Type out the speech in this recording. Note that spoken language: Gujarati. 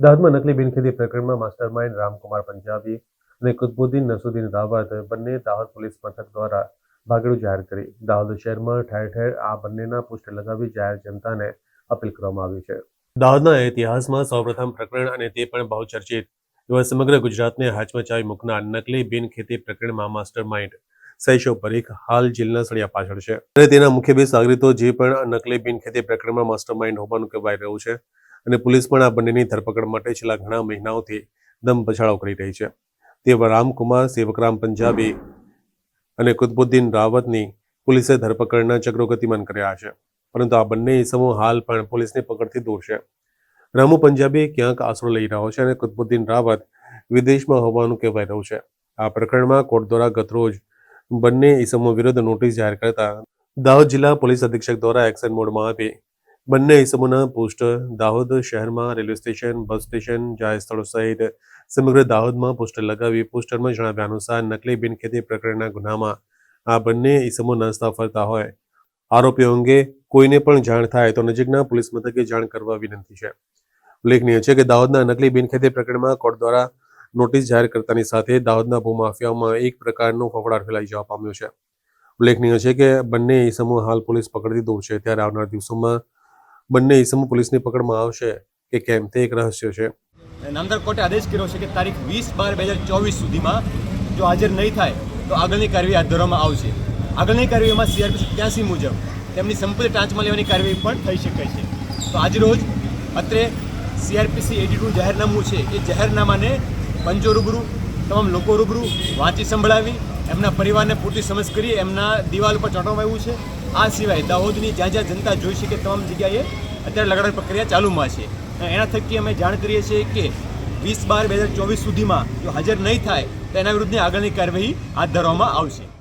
દાહોદમાં નકલી બિનખેતી પ્રકરણમાં માસ્ટર માઇન્ડ રામકુમાર પંજાબી અને કુતબુદ્દીન નસુદ્દીન રાવત બંને દાહોદ પોલીસ મથક દ્વારા ભાગેડું જાહેર કરી. દાહોદ શહેરમાં ઠેર ઠેર આ બંનેના પોસ્ટર લગાવી જાહેર જનતાને અપીલ કરવામાં આવી છે. દાહોદના ઇતિહાસમાં સૌપ્રથમ પ્રકરણ અને તે પણ બહુ ચર્ચિત એવા સમગ્ર ગુજરાતને હાચમચાવી મૂકનાર નકલી બિનખેતી પ્રકરણમાં માસ્ટર માઇન્ડ સૈશો પરીખ હાલ જેલના સળિયા પાછળ છે. અને તેના મુખ્ય બે સાગરીતો જે પણ નકલી બિનખેતી પ્રકરણમાં માસ્ટર માઇન્ડ હોવાનું કહેવાય રહ્યું છે અને પોલીસ પણ આ બંનેની ધરપકડ માટે છેલ્લા ઘણા મહિનાઓથી દમ પછાડો કરી રહી છે. તે રામકુમાર, સેવકરામ પંજાબી અને કુતબુદ્દીન રાવતની પોલીસે ધરપકડના ચક્રો ગતિમાન કર્યા છે. પરંતુ આ બંને ઇસમો હાલ પણ પોલીસની પકડથી દૂર છે. રામુ પંજાબી ક્યાંક આશરો લઈ રહ્યો છે અને કુતબુદ્દીન રાવત વિદેશમાં હોવાનું કહેવાય રહ્યું છે. આ પ્રકરણમાં કોર્ટ દ્વારા ગતરોજ બંને ઇસમો વિરુદ્ધ નોટિસ જાહેર કરતા દાહોદ જિલ્લા પોલીસ અધિક્ષક દ્વારા એક્શન મોડમાં આપી બંને ઇસમોના પોસ્ટર દાહોદ શહેરમાં રેલવે સ્ટેશન, બસ સ્ટેશન જાહેર સ્થળો સહિત સમગ્ર દાહોદમાં પોસ્ટર લગાવી પોસ્ટરમાં જણાવ્યા અનુસાર નકલી બિનખેતી પ્રકરણના ગુનામાં આ બંને ઇસમો નાસ્તા ફરતા હોય. આરોપીઓ અંગે કોઈને પણ જાણ થાય તો નજીકના પોલીસ મથકે જાણ કરવા વિનંતી છે. ઉલ્લેખનીય છે કે દાહોદના નકલી બિનખેતી પ્રકરણમાં કોર્ટ દ્વારા નોટિસ જાહેર કરતાની સાથે દાહોદના ભૂમાફિયાઓમાં એક પ્રકારનો ફફડાટ ફેલાઈ જવા પામ્યો છે. ઉલ્લેખનીય છે કે બંને ઇસમો હાલ પોલીસ પકડતી દૂર છે. ત્યારે આવનાર દિવસોમાં બંને ઇસમો પોલીસની પકડમાં આવશે કે કેમ તે એક રહસ્ય છે. નામદાર કોર્ટે આદેશ કર્યો છે કે તારીખ વીસ બાર બે હજાર ચોવીસ સુધીમાં જો હાજર નહીં થાય તો આગળની કાર્યવાહી હાથ ધરવામાં આવશે. આગળની કાર્યવાહીમાં સીઆરપી સત્યાસી મુજબ તેમની સંપત્તિ ટાંચમાં લેવાની કાર્યવાહી પણ થઈ શકે છે. તો આજરોજ અત્રે સીઆરપીસી એટી ટુ જાહેરનામું છે એ જાહેરનામાને પંચો રૂબરૂ, તમામ લોકો રૂબરૂ વાંચી સંભળાવી, એમના પરિવારને પૂરતી સમજ કરી એમના દિવાલ ઉપર ચોંટવામાં આવ્યું છે. આ સિવાય દાહોદની જ્યાં જ્યાં જનતા જોઈ શકે તમામ જગ્યાએ અત્યારે લગાડવાની પ્રક્રિયા ચાલુમાં છે. એના થકી અમે જાણ કરીએ છીએ કે વીસ બાર બે હજાર ચોવીસ સુધીમાં જો હાજર નહીં થાય, તો એના વિરુદ્ધની આગળની કાર્યવાહી હાથ ધરવામાં આવશે.